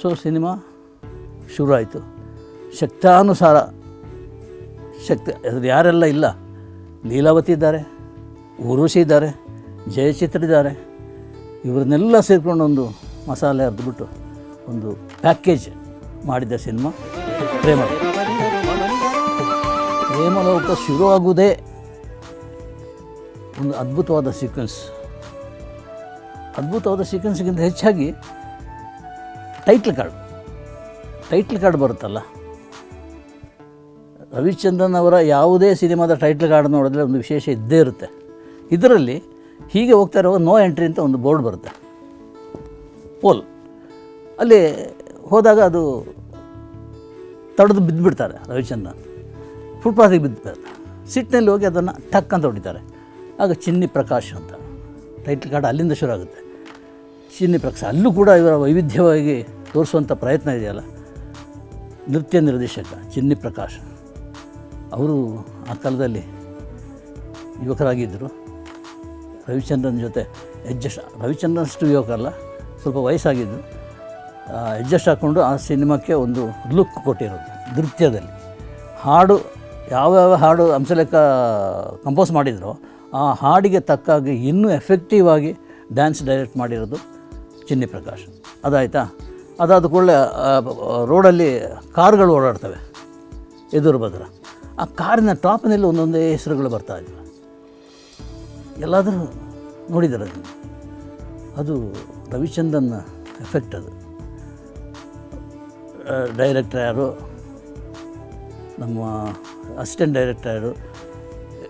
ಸೊ ಸಿನಿಮಾ ಶುರು ಆಯಿತು ಶಕ್ತಾನುಸಾರ ಶಕ್ತಿ ಅದ್ರ ಯಾರೆಲ್ಲ ಇಲ್ಲ, ಲೀಲಾವತಿ ಇದ್ದಾರೆ. ಊರ್ವಶಿ ಇದ್ದಾರೆ ಜಯಚಿತ್ರ ಇದ್ದಾರೆ ಇವ್ರನ್ನೆಲ್ಲ ಸೇರಿಕೊಂಡು ಒಂದು ಮಸಾಲೆ ಅರ್ದ್ಬಿಟ್ಟು ಒಂದು ಪ್ಯಾಕೇಜ್ ಮಾಡಿದ ಸಿನಿಮಾ ಪ್ರೇಮ. ಪ್ರೇಮಲೋಕ ಶುರು ಆಗುವುದೇ ಒಂದು ಅದ್ಭುತವಾದ ಸೀಕ್ವೆನ್ಸ್ ಅದ್ಭುತವಾದ ಸೀಕ್ವೆನ್ಸ್ಗಿಂತ ಹೆಚ್ಚಾಗಿ ಟೈಟ್ಲ್ ಕಾರ್ಡ್ ಟೈಟ್ಲ್ ಕಾರ್ಡ್ ಬರುತ್ತಲ್ಲ. ರವಿಚಂದ್ರನ್ ಅವರ ಯಾವುದೇ ಸಿನಿಮಾದ ಟೈಟ್ಲ್ ಕಾರ್ಡ್ ನೋಡಿದ್ರೆ ಒಂದು ವಿಶೇಷ ಇದ್ದೇ ಇರುತ್ತೆ. ಇದರಲ್ಲಿ ಹೀಗೆ ಹೋಗ್ತಾ ಇರುವಾಗ ನೋ ಎಂಟ್ರಿ ಅಂತ ಒಂದು ಬೋರ್ಡ್ ಬರುತ್ತೆ. ಪೋಲ್. ಅಲ್ಲಿ ಹೋದಾಗ ಅದು ತಡೆದು ಬಿದ್ದುಬಿಡ್ತಾರೆ ರವಿಚಂದ್ರನ್. ಫುಟ್ಪಾತಿಗೆ ಬಿದ್ದುಬಿಡ್ತಾರೆ ಸಿಟ್ಟಿನಲ್ಲಿ ಹೋಗಿ ಅದನ್ನು ಟಕ್ ಅಂತ ಹೊಡಿತಾರೆ. ಆಗ ಚಿನ್ನಿ ಪ್ರಕಾಶ್ ಅಂತ. ಟೈಟ್ಲ್ ಕಾರ್ಡ್ ಅಲ್ಲಿಂದ ಶುರು ಆಗುತ್ತೆ. ಚಿನ್ನಿ ಪ್ರಕಾಶ್ ಅಲ್ಲೂ ಕೂಡ ಇವರ ವೈವಿಧ್ಯವಾಗಿ ತೋರಿಸುವಂಥ ಪ್ರಯತ್ನ ಇದೆಯಲ್ಲ? ನೃತ್ಯ ನಿರ್ದೇಶಕ ಚಿನ್ನಿ ಪ್ರಕಾಶ್. ಅವರು ಆ ಕಾಲದಲ್ಲಿ ಯುವಕರಾಗಿದ್ದರು. ರವಿಚಂದ್ರನ್ ಜೊತೆ ಅಡ್ಜಸ್ಟ್ ರವಿಚಂದ್ರನ್ ಅಷ್ಟು ಯುವಕರಲ್ಲ ಸ್ವಲ್ಪ ವಯಸ್ಸಾಗಿದ್ದು ಅಡ್ಜಸ್ಟ್ ಹಾಕ್ಕೊಂಡು ಆ ಸಿನಿಮಾಕ್ಕೆ ಒಂದು ಲುಕ್ ಕೊಟ್ಟಿರೋದು ನೃತ್ಯದಲ್ಲಿ. ಹಾಡು, ಯಾವ್ಯಾವ ಹಾಡು ಹಂಸಲೇಖ ಕಂಪೋಸ್ ಮಾಡಿದ್ರೋ, ಆ ಹಾಡಿಗೆ ತಕ್ಕಾಗಿ ಇನ್ನೂ ಎಫೆಕ್ಟಿವ್ ಆಗಿ ಡ್ಯಾನ್ಸ್ ಡೈರೆಕ್ಟ್ ಮಾಡಿರೋದು ಚಿನ್ನಿ ಪ್ರಕಾಶ್. ಅದಾಯಿತಾ? ಅದಾದ ಕೂಡಲೇ ರೋಡಲ್ಲಿ ಕಾರುಗಳು ಓಡಾಡ್ತವೆ, ಎದುರು ಬದ್ರ. ಆ ಕಾರಿನ ಟಾಪ್ನಲ್ಲಿ ಒಂದೊಂದೇ ಹೆಸರುಗಳು ಬರ್ತಾ ಇದ್ವು. ಎಲ್ಲಾದರೂ ನೋಡಿದ್ದಾರೆ ಅದನ್ನು ಅದು ರವಿಚಂದ್ರನ್ ಎಫೆಕ್ಟ್ ಅದು. ಡೈರೆಕ್ಟರ್ ಯಾರು? ನಮ್ಮ ಅಸಿಸ್ಟೆಂಟ್ ಡೈರೆಕ್ಟರ್ ಯಾರು?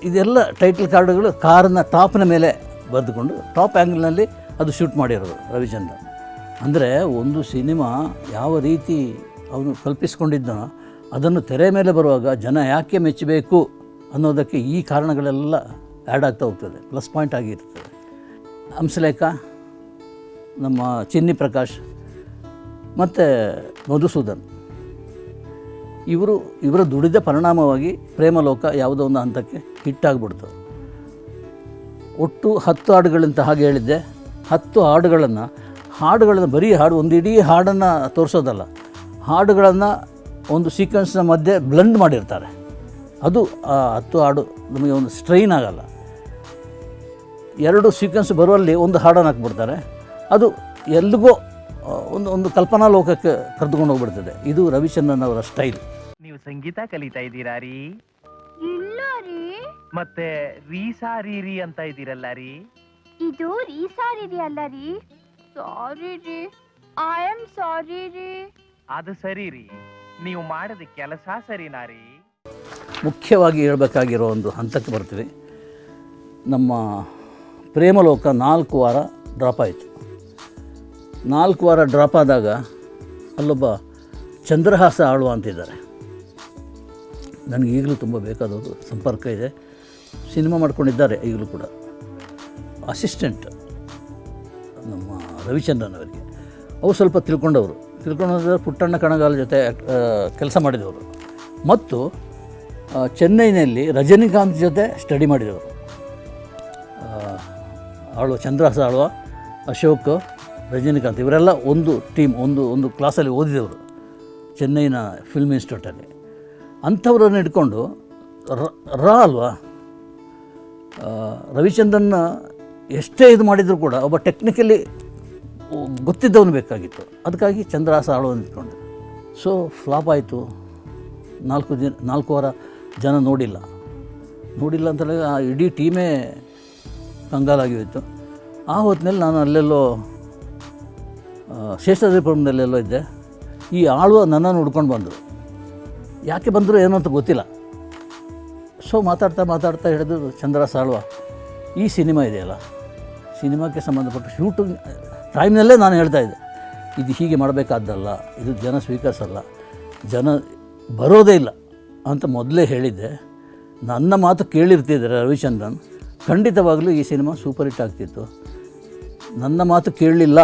ಇದೆಲ್ಲ ಟೈಟಲ್ ಕಾರ್ಡುಗಳು ಕಾರನ್ನ ಟಾಪ್ನ ಮೇಲೆ ಬರೆದುಕೊಂಡು ಟಾಪ್ ಆ್ಯಂಗಲ್ನಲ್ಲಿ ಅದು ಶೂಟ್ ಮಾಡಿರೋದು ರವಿಚಂದ್ರ. ಅಂದರೆ ಒಂದು ಸಿನಿಮಾ ಯಾವ ರೀತಿ ಅವನು ಕಲ್ಪಿಸ್ಕೊಂಡಿದ್ದನೋ ಅದನ್ನು ತೆರೆ ಮೇಲೆ ಬರುವಾಗ ಜನ ಯಾಕೆ ಮೆಚ್ಚಬೇಕು ಅನ್ನೋದಕ್ಕೆ ಈ ಕಾರಣಗಳೆಲ್ಲ ಆ್ಯಡ್ ಆಗ್ತಾ ಹೋಗ್ತದೆ, ಪ್ಲಸ್ ಪಾಯಿಂಟ್ ಆಗಿರ್ತದೆ ಹಂಸಲೇಖ, ನಮ್ಮ ಚಿನ್ನಿ ಪ್ರಕಾಶ್, ಮತ್ತು ಮಧುಸೂದನ್, ಇವರು, ಇವರ ದುಡಿದ ಪರಿಣಾಮವಾಗಿ ಪ್ರೇಮಲೋಕ ಯಾವುದೋ ಒಂದು ಹಂತಕ್ಕೆ ಹಿಟ್ಟಾಗ್ಬಿಡ್ತು ಒಟ್ಟು ಹತ್ತು ಹಾಡುಗಳಂತ ಹಾಗೆ ಹೇಳಿದ್ದೆ. ಹತ್ತು ಹಾಡುಗಳನ್ನು ಹಾಡುಗಳನ್ನು, ಬರೀ ಹಾಡು, ಒಂದು ಇಡೀ ಹಾಡನ್ನು ತೋರಿಸೋದಲ್ಲ. ಹಾಡುಗಳನ್ನು ಒಂದು ಸೀಕ್ವೆನ್ಸ್ನ ಮಧ್ಯೆ ಬ್ಲೆಂಡ್ ಮಾಡಿರ್ತಾರೆ. ಅದು ಆ ಹತ್ತು ಹಾಡು ನಮಗೆ ಒಂದು ಸ್ಟ್ರೈನ್ ಆಗಲ್ಲ. ಎರಡು ಸೀಕ್ವೆನ್ಸ್ ಬರುವಲ್ಲಿ ಒಂದು ಹಾಡನ್ನು ಹಾಕ್ಬಿಡ್ತಾರೆ. ಅದು ಎಲ್ಲಿಗೋ ಒಂದು ಒಂದು ಕಲ್ಪನಾ ಲೋಕಕ್ಕೆ ಕರೆದುಕೊಂಡು ಹೋಗ್ಬಿಡ್ತದೆ. ಇದು ರವಿಚಂದ್ರನ್ ಅವರ ಸ್ಟೈಲ್ ನೀವು ಸಂಗೀತ ಕಲಿತಾ ಇದ್ದೀರಾ ರೀ? ಇಲ್ಲ ರೀ. ಮತ್ತೆ ರೀಸಾ ರೀ ಅಂತ ಇದ್ದೀರಲ್ಲ ರೀ? ಇದು ರೀ ಸಾರಿ ರೀ ಅಲ್ಲ ರೀ. ಸಾರಿ ರೀ. ಐ ಆಮ್ ಸಾರಿ ರೀ. ಅದು ಸರಿ ರೀ. ನೀವು ಮಾಡಿದ ಕೆಲಸ ಸರಿನಾ ರೀ? ಮುಖ್ಯವಾಗಿ ಹೇಳಬೇಕಾಗಿರೋ ಒಂದು ಹಂತಕ್ಕೆ ಬರ್ತೀವಿ. ನಮ್ಮ ಪ್ರೇಮಲೋಕ ನಾಲ್ಕು ವಾರ ಡ್ರಾಪ್ ಆಯಿತು. ನಾಲ್ಕು ವಾರ ಡ್ರಾಪ್ ಆದಾಗ ಅಲ್ಲೊಬ್ಬ ಚಂದ್ರಹಾಸ ಆಳುವ ಅಂತಿದ್ದಾರೆ. ನನಗೆ ಈಗಲೂ ತುಂಬ ಬೇಕಾದದ್ದು ಸಂಪರ್ಕ ಇದೆ. ಸಿನಿಮಾ ಮಾಡ್ಕೊಂಡಿದ್ದಾರೆ ಈಗಲೂ ಕೂಡ. ಅಸಿಸ್ಟೆಂಟ್ ನಮ್ಮ ರವಿಚಂದ್ರನ್ ಅವರಿಗೆ. ಅವರು ಸ್ವಲ್ಪ ತಿಳ್ಕೊಂಡವರು. ತಿಳ್ಕೊಂಡ್ರೆ ಪುಟ್ಟಣ್ಣ ಕಣಗಾಲ ಜೊತೆ ಕೆಲಸ ಮಾಡಿದವರು. ಮತ್ತು ಚೆನ್ನೈನಲ್ಲಿ ರಜನಿಕಾಂತ್ ಜೊತೆ ಸ್ಟಡಿ ಮಾಡಿದವರು. ಆಳ್ವ ಚಂದ್ರಹಾಸ ಆಳ್ವ, ಅಶೋಕ್, ರಜನಿಕಾಂತ್, ಇವರೆಲ್ಲ ಒಂದು ಟೀಮ್, ಒಂದು ಒಂದು ಕ್ಲಾಸಲ್ಲಿ ಓದಿದವರು ಚೆನ್ನೈನ ಫಿಲ್ಮ್ ಇನ್ಸ್ಟಿಟ್ಯೂಟಲ್ಲಿ. ಅಂಥವ್ರನ್ನ ಇಟ್ಕೊಂಡು ರ- ಅಲ್ವಾ ರವಿಚಂದ್ರನ್ ರವಿಚಂದ್ರನ್ನ ಎಷ್ಟೇ ಇದು ಮಾಡಿದರೂ ಕೂಡ ಒಬ್ಬ ಟೆಕ್ನಿಕಲಿ ಗೊತ್ತಿದ್ದವನು ಬೇಕಾಗಿತ್ತು. ಅದಕ್ಕಾಗಿ ಚಂದ್ರಹಾಸ ಆಳುವನ್ನು ಇಟ್ಕೊಂಡೆ. ಸೊ ಫ್ಲಾಪ್ ಆಯಿತು. ನಾಲ್ಕು ದಿನ ನಾಲ್ಕು ವಾರ ಜನ ನೋಡಿಲ್ಲ. ನೋಡಿಲ್ಲ ಅಂತೇಳಿ ಆ ಇಡೀ ಟೀಮೇ ಕಂಗಾಲಾಗಿ ಹೋಯಿತು ಆ ಹೊತ್ತಿನಲ್ಲಿ ನಾನು ಅಲ್ಲೆಲ್ಲೋ ಶೇಷಾದ್ರಿಪುರದಲ್ಲೆಲ್ಲೋ ಇದ್ದೆ. ಈ ಆಳುವ ನನ್ನನ್ನು ಹುಡ್ಕೊಂಡು ಬಂದರು. ಯಾಕೆ ಬಂದರು ಏನು ಅಂತ ಗೊತ್ತಿಲ್ಲ. ಸೊ ಮಾತಾಡ್ತಾ ಮಾತಾಡ್ತಾ ಹಿಡಿದು ಚಂದ್ರ ಸಾಳ್ವ ಈ ಸಿನಿಮಾ ಇದೆಯಲ್ಲ? ಸಿನಿಮಾಕ್ಕೆ ಸಂಬಂಧಪಟ್ಟ ಶೂಟಿಂಗ್ ಟೈಮ್ನಲ್ಲೇ ನಾನು ಹೇಳ್ತಾ ಇದ್ದೆ. ಇದು ಹೀಗೆ ಮಾಡಬೇಕಾದ್ದಲ್ಲ, ಇದು ಜನ ಸ್ವೀಕರಿಸಲ್ಲ, ಜನ ಬರೋದೇ ಇಲ್ಲ ಅಂತ ಮೊದಲೇ ಹೇಳಿದ್ದೆ. ನನ್ನ ಮಾತು ಕೇಳಿರ್ತಿದ್ದಾರೆ ರವಿಚಂದ್ರನ್. ಖಂಡಿತವಾಗಲೂ ಈ ಸಿನಿಮಾ ಸೂಪರ್ ಹಿಟ್ ಆಗ್ತಿತ್ತು. ನನ್ನ ಮಾತು ಕೇಳಲಿಲ್ಲ.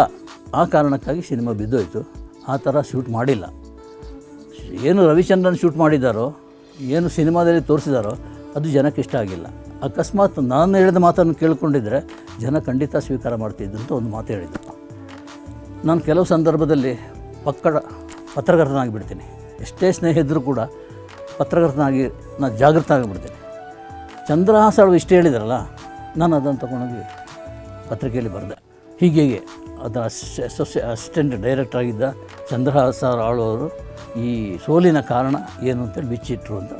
ಆ ಕಾರಣಕ್ಕಾಗಿ ಸಿನಿಮಾ ಬಿದ್ದೋಯ್ತು. ಆ ಥರ ಶೂಟ್ ಮಾಡಿಲ್ಲ. ಏನು ರವಿಚಂದ್ರನ್ ಶೂಟ್ ಮಾಡಿದ್ದಾರೋ, ಏನು ಸಿನಿಮಾದಲ್ಲಿ ತೋರಿಸಿದಾರೋ, ಅದು ಜನಕ್ಕೆ ಇಷ್ಟ ಆಗಿಲ್ಲ. ಅಕಸ್ಮಾತ್ ನಾನು ಹೇಳಿದ ಮಾತನ್ನು ಕೇಳಿಕೊಂಡಿದ್ರೆ ಜನ ಖಂಡಿತ ಸ್ವೀಕಾರ ಮಾಡ್ತಿದ್ದು ಅಂತ ಒಂದು ಮಾತು ಹೇಳಿದ್ದು ನಾನು ಕೆಲವು ಸಂದರ್ಭದಲ್ಲಿ ಪಕ್ಕಡ ಪತ್ರಕರ್ತನಾಗಿಬಿಡ್ತೀನಿ. ಎಷ್ಟೇ ಸ್ನೇಹ ಇದ್ದರೂ ಕೂಡ ಪತ್ರಕರ್ತನಾಗಿ ನಾನು ಜಾಗೃತ ಆಗಿಬಿಡ್ತೇನೆ ಚಂದ್ರಹಾಸ ಇಷ್ಟು ಹೇಳಿದ್ರಲ್ಲ, ನಾನು ಅದನ್ನು ತಗೊಂಡೋಗಿ ಪತ್ರಿಕೆಯಲ್ಲಿ ಬರೆದೆ. ಹೀಗೆ ಅದರ ಅಸೋಸಿ, ಅಸಿಸ್ಟೆಂಟ್ ಡೈರೆಕ್ಟರ್ ಆಗಿದ್ದ ಚಂದ್ರಹಾಸ ಆಳುವರು ಈ ಸೋಲಿನ ಕಾರಣ ಏನು ಅಂತೇಳಿ ಬಿಚ್ಚಿಟ್ರು ಅಂತ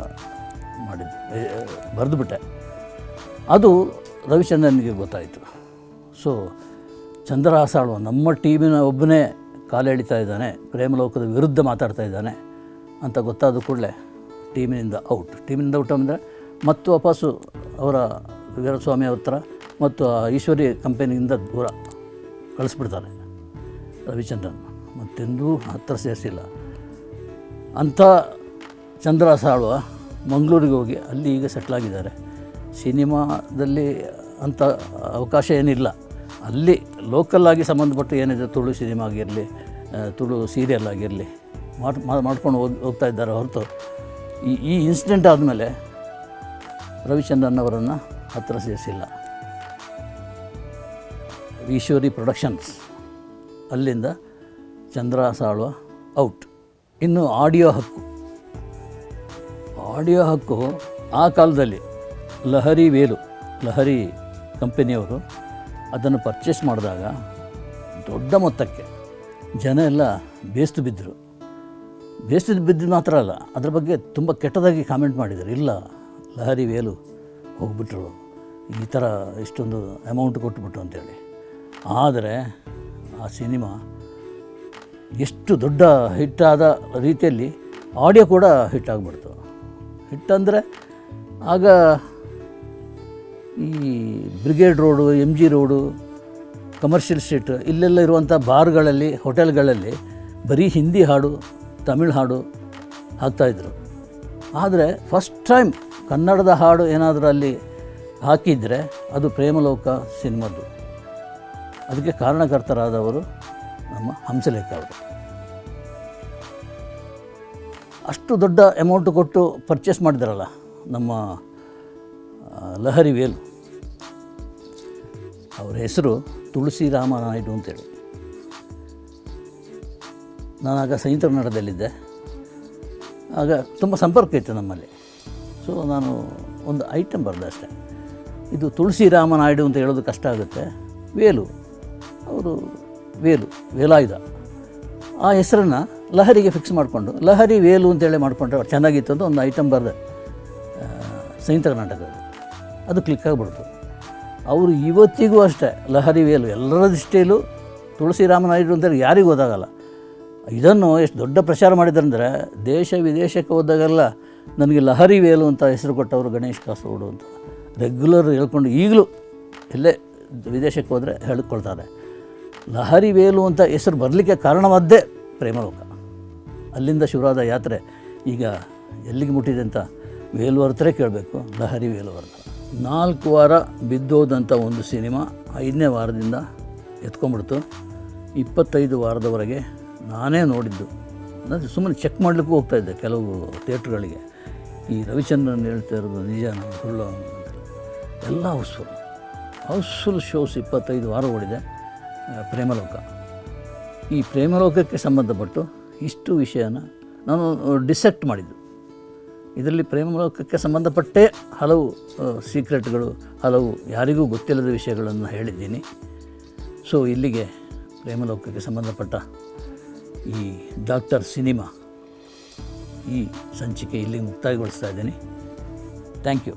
ಮಾಡಿದ್ದು. ಬರೆದುಬಿಟ್ಟೆ ಅದು ರವಿಚಂದ್ರನಿಗೆ ಗೊತ್ತಾಯಿತು. ಸೊ ಚಂದ್ರಹಾಸ ಆಳುವ ನಮ್ಮ ಟೀಮಿನ ಒಬ್ಬನೇ ಕಾಲೆಳಿತಾ ಇದ್ದಾನೆ, ಪ್ರೇಮಲೋಕದ ವಿರುದ್ಧ ಮಾತಾಡ್ತಾ ಇದ್ದಾನೆ ಅಂತ ಗೊತ್ತಾದ ಕೂಡಲೇ ಟೀಮಿನಿಂದ ಔಟ್. ಟೀಮಿನಿಂದ ಔಟ್ ಅಂದರೆ ಮತ್ತು ವಾಪಸ್ಸು ಅವರ ವೀರಸ್ವಾಮಿ ಅವ್ರ ಹತ್ರ ಮತ್ತು ಆ ಈಶ್ವರಿ ಕಂಪನಿಯಿಂದ ದೂರ ಕಳಿಸ್ಬಿಡ್ತಾರೆ ರವಿಚಂದ್ರನ್. ಮತ್ತೆಂದೂ ಹತ್ತಿರ ಸೇರಿಸಿಲ್ಲ. ಅಂಥ ಚಂದ್ರ ಸಾಳುವ ಮಂಗಳೂರಿಗೆ ಹೋಗಿ ಅಲ್ಲಿ ಈಗ ಸೆಟ್ಲಾಗಿದ್ದಾರೆ ಸಿನಿಮಾದಲ್ಲಿ ಅಂಥ ಅವಕಾಶ ಏನಿಲ್ಲ. ಅಲ್ಲಿ ಲೋಕಲ್ಲಾಗಿ ಸಂಬಂಧಪಟ್ಟು ಏನಿದೆ ತುಳು ಸಿನಿಮಾ ಆಗಿರಲಿ ತುಳು ಸೀರಿಯಲ್ ಆಗಿರಲಿ, ಮಾಡಿ ಮಾಡ್ಕೊಂಡು ಹೋಗಿ, ಹೋಗ್ತಾ ಇದ್ದಾರೆ ಹೊರತು. ಈ ಈ ಇನ್ಸಿಡೆಂಟ್ ಆದಮೇಲೆ ರವಿಚಂದ್ರನ್ ಅವರನ್ನು ಹತ್ತಿರ ಸೇರಿಸಿಲ್ಲ. ಈಶ್ವರಿ ಪ್ರೊಡಕ್ಷನ್ಸ್, ಅಲ್ಲಿಂದ ಚಂದ್ರ ಸಾಳ್ವ ಔಟ್. ಇನ್ನು ಆಡಿಯೋ ಹಕ್ಕು. ಆಡಿಯೋ ಹಕ್ಕು ಆ ಕಾಲದಲ್ಲಿ ಲಹರಿ ವೇಲು, ಲಹರಿ ಕಂಪನಿಯವರು ಅದನ್ನು ಪರ್ಚೇಸ್ ಮಾಡಿದಾಗ ದೊಡ್ಡ ಮೊತ್ತಕ್ಕೆ ಜನ ಎಲ್ಲ ಬೇಸ್ತು ಬಿದ್ದರು. ಬೇಸ್ತು ಬಿದ್ದು ಮಾತ್ರ ಅಲ್ಲ, ಅದ್ರ ಬಗ್ಗೆ ತುಂಬ ಕೆಟ್ಟದಾಗಿ ಕಾಮೆಂಟ್ ಮಾಡಿದರು. ಇಲ್ಲ ಲಹರಿ ವೇಲು ಹೋಗ್ಬಿಟ್ರು. ಈ ಥರ ಇಷ್ಟೊಂದು ಅಮೌಂಟ್ ಕೊಟ್ಬಿಟ್ರು ಅಂತೇಳಿ. ಆದರೆ ಆ ಸಿನಿಮಾ ಎಷ್ಟು ದೊಡ್ಡ ಹಿಟ್ಟಾದ ರೀತಿಯಲ್ಲಿ ಆಡಿಯೋ ಕೂಡ ಹಿಟ್ಟಾಗ್ಬಿಡ್ತು ಆಗಿಬಿಡ್ತು. ಹಿಟ್ ಅಂದರೆ ಆಗ ಈ brigade road M G road commercial street ಇಲ್ಲೆಲ್ಲ ಇರುವಂಥ ಬಾರ್ಗಳಲ್ಲಿ ಹೋಟೆಲ್ಗಳಲ್ಲಿ ಬರೀ ಹಿಂದಿ ಹಾಡು, ತಮಿಳ್ ಹಾಡು ಹಾಕ್ತಾಯಿದ್ರು ಆದರೆ ಫಸ್ಟ್ ಟೈಮ್ ಕನ್ನಡದ ಹಾಡು ಏನಾದರೂ ಅಲ್ಲಿ ಹಾಕಿದರೆ ಅದು ಪ್ರೇಮಲೋಕ ಸಿನಿಮಾದ್ದು. ಅದಕ್ಕೆ ಕಾರಣಕರ್ತರಾದವರು ನಮ್ಮ ಹಂಸಲೇಖ ಅವರು. ಅಷ್ಟು ದೊಡ್ಡ ಅಮೌಂಟ್ ಕೊಟ್ಟು ಪರ್ಚೇಸ್ ಮಾಡಿದಾರಲ್ಲ ನಮ್ಮ ಲಹರಿ ವೇಲು. ಅವರ ಹೆಸರು ತುಳಸಿ ರಾಮನಾಯ್ಡು ಅಂತೇಳಿ. ನಾನಾಗ ಸಂಯುಕ್ತ ಕನ್ನಡದಲ್ಲಿದ್ದೆ. ಆಗ ತುಂಬ ಸಂಪರ್ಕ ಇತ್ತು ನಮ್ಮಲ್ಲಿ. ಸೊ ನಾನು ಒಂದು ಐಟಮ್ ಬರೆದೆ ಅಷ್ಟೆ. ಇದು ತುಳಸಿ ರಾಮನಾಯ್ಡು ಅಂತ ಹೇಳೋದು ಕಷ್ಟ ಆಗುತ್ತೆ. ವೇಲು. ಅವರು ವೇಲು, ವೇಲಾಯುಧ. ಆ ಹೆಸರನ್ನು ಲಹರಿಗೆ ಫಿಕ್ಸ್ ಮಾಡಿಕೊಂಡು, ಲಹರಿ ವೇಲು ಅಂತೇಳಿ ಮಾಡಿಕೊಂಡ್ರೆ ಚೆನ್ನಾಗಿತ್ತು ಅಂತ ಒಂದು ಐಟಮ್ ಬರೆದೆ. ಸಂಯುಕ್ತ ಕರ್ನಾಟಕದಲ್ಲಿ. ಅದು ಕ್ಲಿಕ್ ಆಗಿಬಿಡ್ತು. ಅವರು ಇವತ್ತಿಗೂ ಅಷ್ಟೇ ಲಹರಿ ವೇಲು, ಎಲ್ಲರ ದೃಷ್ಟಿಯಲ್ಲೂ ತುಳಸಿ ರಾಮನಾಯ್ಡು ಅಂತೇಳಿ ಯಾರಿಗೂ ಓದಾಗಲ್ಲ ಇದನ್ನು ಎಷ್ಟು ದೊಡ್ಡ ಪ್ರಚಾರ ಮಾಡಿದ್ರಂದರೆ ದೇಶ ವಿದೇಶಕ್ಕೆ ಹೋದಾಗೆಲ್ಲ ನನಗೆ ಲಹರಿ ವೇಲು ಅಂತ ಹೆಸರು ಕೊಟ್ಟವರು ಗಣೇಶ್ ಕಾಸರಗೋಡು ಅಂತ. ರೆಗ್ಯುಲರ್ ಹೇಳ್ಕೊಂಡು ಈಗಲೂ ಇಲ್ಲೇ ವಿದೇಶಕ್ಕೆ ಹೋದರೆ ಹೇಳ್ಕೊಳ್ತಾರೆ. ಲಹರಿ ವೇಲು ಅಂತ ಹೆಸರು ಬರಲಿಕ್ಕೆ ಕಾರಣವಾದ್ದೇ ಪ್ರೇಮಲೋಕ. ಅಲ್ಲಿಂದ ಶುರುವಾದ ಯಾತ್ರೆ ಈಗ ಎಲ್ಲಿಗೆ ಮುಟ್ಟಿದೆ ಅಂತ ವೇಲುವರ್ತರೇ ಕೇಳಬೇಕು, ಲಹರಿ ವೇಲುವರ್ತ ನಾಲ್ಕು ವಾರ ಬಿದ್ದೋದಂಥ ಒಂದು ಸಿನಿಮಾ ಐದನೇ ವಾರದಿಂದ ಎತ್ಕೊಂಡ್ಬಿಡ್ತು. ಇಪ್ಪತ್ತೈದು ವಾರದವರೆಗೆ ನಾನೇ ನೋಡಿದ್ದು. ನಾನು ಸುಮ್ಮನೆ ಚೆಕ್ ಮಾಡಲಿಕ್ಕೂ ಹೋಗ್ತಾಯಿದ್ದೆ ಕೆಲವು ಥಿಯೇಟ್ರ್ಗಳಿಗೆ ಈ ರವಿಚಂದ್ರನ್ ಹೇಳ್ತಾ ಇರೋದು ನಿಜಾನ ಸುಳ್ಳು ಅಂತ ಎಲ್ಲ ಹೌಸ್ಫುಲ್. ಹೌಸ್ಫುಲ್ ಶೋಸ್ ಇಪ್ಪತ್ತೈದು ವಾರ ಓಡಿದೆ ಪ್ರೇಮಲೋಕ. ಈ ಪ್ರೇಮಲೋಕಕ್ಕೆ ಸಂಬಂಧಪಟ್ಟು ಇಷ್ಟು ವಿಷಯನ ನಾನು ಡಿಸೆಕ್ಟ್ ಮಾಡಿದ್ದು. ಇದರಲ್ಲಿ ಪ್ರೇಮಲೋಕಕ್ಕೆ ಸಂಬಂಧಪಟ್ಟೇ ಹಲವು ಸೀಕ್ರೆಟ್ಗಳು, ಹಲವು ಯಾರಿಗೂ ಗೊತ್ತಿಲ್ಲದ ವಿಷಯಗಳನ್ನು ಹೇಳಿದ್ದೀನಿ. ಸೊ, ಇಲ್ಲಿಗೆ ಪ್ರೇಮಲೋಕಕ್ಕೆ ಸಂಬಂಧಪಟ್ಟ ಈ ಡಾಕ್ಟರ್ ಸಿನಿಮಾ ಈ ಸಂಚಿಕೆ ಇಲ್ಲಿ ಮುಕ್ತಾಯಗೊಳಿಸ್ತಾ ಇದ್ದೀನಿ. Thank you.